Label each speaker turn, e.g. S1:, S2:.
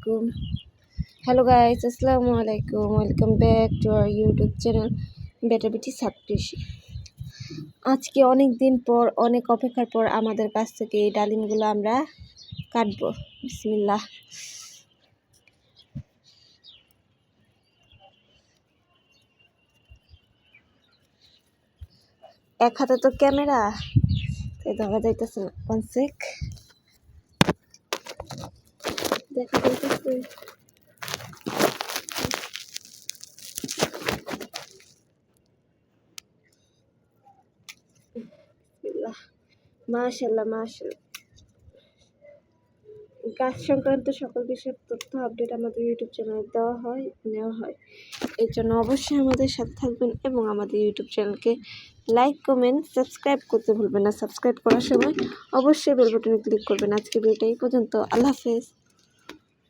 S1: আলাইকুম। Hello guys আসসালামু আলাইকুম। Welcome back to our YouTube channel বেটা বেটি সাবকৃষি আজকে অনেক দিন পর, অনেক অপেক্ষার পর আমাদের কাছ থেকে এই ডালিমগুলো আমরা কাটবো। বিসমিল্লাহ। এক হাতে তো ক্যামেরা, তাই ধরা যাইতেছে না। ওয়ান দেখা যাইতেছে মাশাল্লাহ মাশাল্লাহ গাছ সংক্রান্ত সকল বিষয়ের তথ্য আপডেট আমাদের ইউটিউব চ্যানেলে দেওয়া হয়, নেওয়া হয়। এর জন্য অবশ্যই আমাদের সাথে থাকবেন এবং আমাদের ইউটিউব চ্যানেলকে লাইক কমেন্ট সাবস্ক্রাইব করতে ভুলবেন না। সাবস্ক্রাইব করার সময় অবশ্যই বেল বাটনে ক্লিক করবেন। আজকে ভিডিওটা এই পর্যন্ত। আল্লাহ হাফেজ।